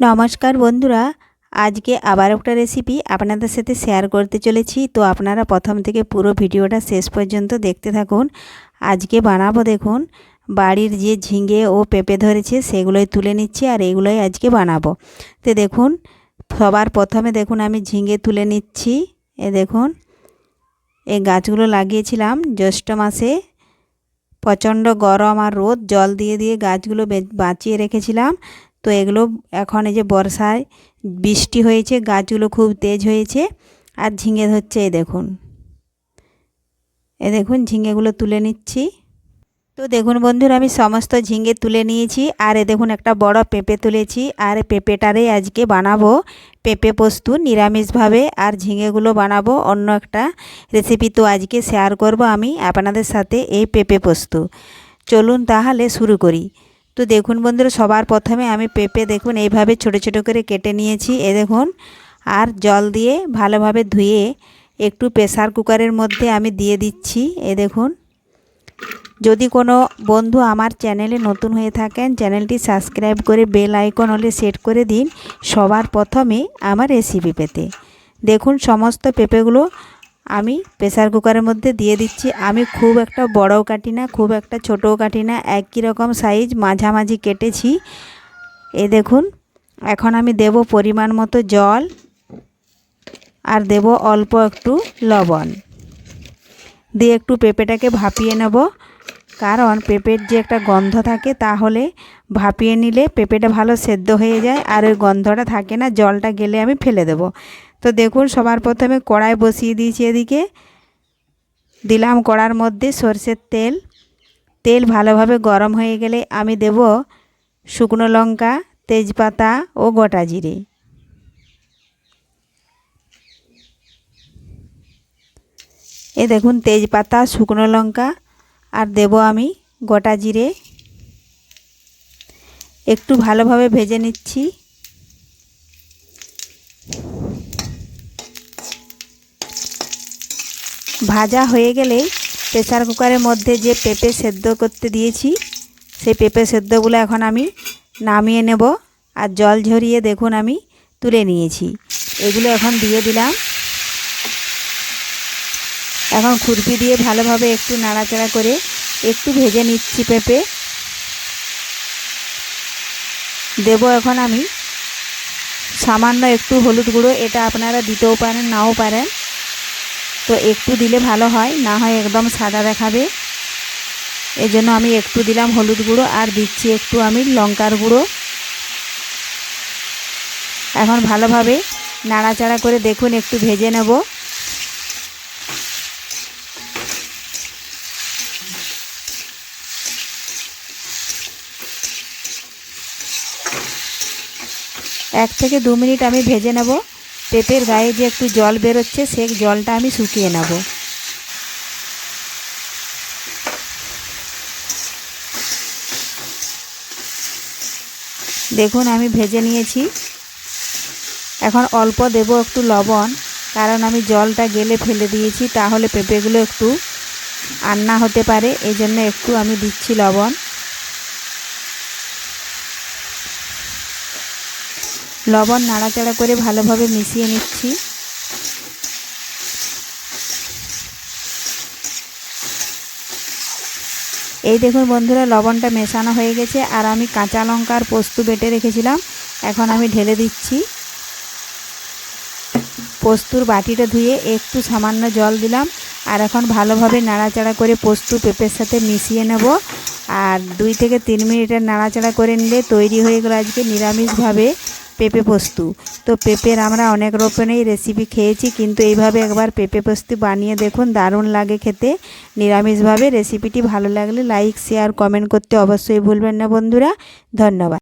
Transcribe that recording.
নমস্কার বন্ধুরা, আজকে আবার একটা রেসিপি আপনাদের সাথে শেয়ার করতে চলেছি। তো আপনারা প্রথম থেকে পুরো ভিডিওটা শেষ পর্যন্ত দেখতে থাকুন। আজকে বানাবো দেখুন, বাড়ির যে ঝিঙে ও পেঁপে ধরেছে, সেগুলোই তুলে নিচ্ছি আর এগুলোই আজকে বানাবো। তো দেখুন, সবার প্রথমে দেখুন আমি ঝিঙে তুলে নিচ্ছি। এ দেখুন, এই গাছগুলো লাগিয়েছিলাম জ্যৈষ্ঠ মাসে। প্রচণ্ড গরম আর রোদ, জল দিয়ে দিয়ে গাছগুলো বাঁচিয়ে রেখেছিলাম। তো এগুলো এখন এই যে বর্ষায় বৃষ্টি হয়েছে, গাছগুলো খুব তেজ হয়েছে আর ঝিঙে ধরছে, এই দেখুন। এ দেখুন, ঝিঙেগুলো তুলে নিচ্ছি। তো দেখুন বন্ধুরা, আমি সমস্ত ঝিঙে তুলে নিয়েছি আর এ দেখুন একটা বড় পেঁপে তুলেছি আর পেঁপেটারে আজকে বানাবো পেঁপে পোস্ত নিরামিষভাবে আর ঝিঙেগুলো বানাবো অন্য একটা রেসিপি তো আজকে শেয়ার করব আমি আপনাদের সাথে এই পেঁপে পোস্ত। চলুন তাহলে শুরু করি। তো দেখুন বন্ধুরা, সবার প্রথমে আমি পেঁপে দেখুন এইভাবে ছোট ছোট করে কেটে নিয়েছি। এ দেখুন, আর জল দিয়ে ভালোভাবে ধুয়ে একটু প্রেসার কুকারের মধ্যে আমি দিয়ে দিচ্ছি। এ দেখুন, যদি কোনো বন্ধু আমার চ্যানেলে নতুন হয়ে থাকেন, চ্যানেলটি সাবস্ক্রাইব করে বেল আইকন হলে সেট করে দিন সবার প্রথমে আমার রেসিপি পেতে। দেখুন, সমস্ত পেঁপেগুলো আমি প্রেসার কুকারের মধ্যে দিয়ে দিচ্ছি। আমি খুব একটা বড়ও কাটি না, খুব একটা ছোটও কাটি না, একই রকম সাইজ মাঝামাঝি কেটেছি। এ দেখুন, এখন আমি দেব পরিমাণ মতো জল আর দেব অল্প একটু লবণ। দিয়ে একটু পেঁপেটাকে ভাপিয়ে নেব। কারণ পেঁপের যে একটা গন্ধ থাকে তাহলে ভাপিয়ে নিলে পেঁপেটা ভালো সেদ্ধ হয়ে যায় আর ওই গন্ধটা থাকে না, জলটা গেলে আমি ফেলে দেব। তো দেখুন, সবার প্রথমে কড়াই বসিয়ে দিয়েছি এদিকে। দিলাম কড়ার মধ্যে সর্ষের তেল। তেল ভালোভাবে গরম হয়ে গেলে আমি দেব শুকনো লঙ্কা, তেজপাতা ও গোটা জিরে। এ দেখুন, তেজপাতা, শুকনো লঙ্কা আর দেব আমি গোটা জিরে। একটু ভালোভাবে ভেজে নিচ্ছি। ভাজা হয়ে গেলে প্রেসার কুকারের মধ্যে যে পেঁপে সেদ্ধ করতে দিয়েছি, সেই পেঁপে সেদ্ধগুলো এখন আমি নামিয়ে নেব। আর জল ঝরিয়ে দেখুন আমি তুলে নিয়েছি। এগুলো এখন দিয়ে দিলাম। এখন খুরপি দিয়ে ভালোভাবে একটু নাড়াচাড়া করে একটু ভেজে নিচ্ছি পেঁপে। দেব এখন আমি সামান্য একটু হলুদ গুঁড়ো, এটা আপনারা দিতেও পারেন, নাও পারেন। তো একটু দিলে ভালো হয়, না হয় একদম সাদা দেখাবে। এই জন্য আমি একটু দিলাম হলুদ গুঁড়ো আর দিচ্ছি একটু আমি লঙ্কার গুঁড়ো। এখন ভালোভাবে নাড়াচাড়া করে দেখুন, একটু ভেজে নেব। এক থেকে দু মিনিট আমি ভেজে নেব। পেঁপের গায়ে যে একটু জল বেরোচ্ছে, সে জলটা আমি শুকিয়ে নেব। দেখুন, আমি ভেজে নিয়েছি। এখন অল্প দেব একটু লবণ, কারণ আমি জলটা গেলে ফেলে দিয়েছি, তাহলে পেঁপেগুলো একটু আন্না হতে পারে এই জন্য একটু আমি দিচ্ছি লবণ। লবণ নাড়াচাড়া করে ভালোভাবে মিশিয়ে নিচ্ছি। এই দেখুন বন্ধুরা, লবণটা মেশানো হয়ে গেছে আর আমি কাঁচা লঙ্কার পোস্ত বেটে রেখেছিলাম। এখন আমি ঢেলে দিচ্ছি। পোস্তুর বাটিটা ধুয়ে একটু সামান্য জল দিলাম আর এখন ভালোভাবে নাড়াচাড়া করে পোস্ত পেঁপের সাথে মিশিয়ে নেব। আর দুই থেকে তিন মিনিটের নাড়াচাড়া করে নিলে তৈরি হয়ে গেল আজকে নিরামিষভাবে। পেঁপে পোস্ত। তো পেঁপের আমরা অনেক রকমেরই রেসিপি খেয়েছি, কিন্তু এইভাবে একবার পেঁপে পোস্ত বানিয়ে দেখুন, দারুণ লাগে খেতে। নিরামিষভাবে রেসিপিটি ভালো লাগলে লাইক শেয়ার কমেন্ট করতে অবশ্যই ভুলবেন না বন্ধুরা। ধন্যবাদ।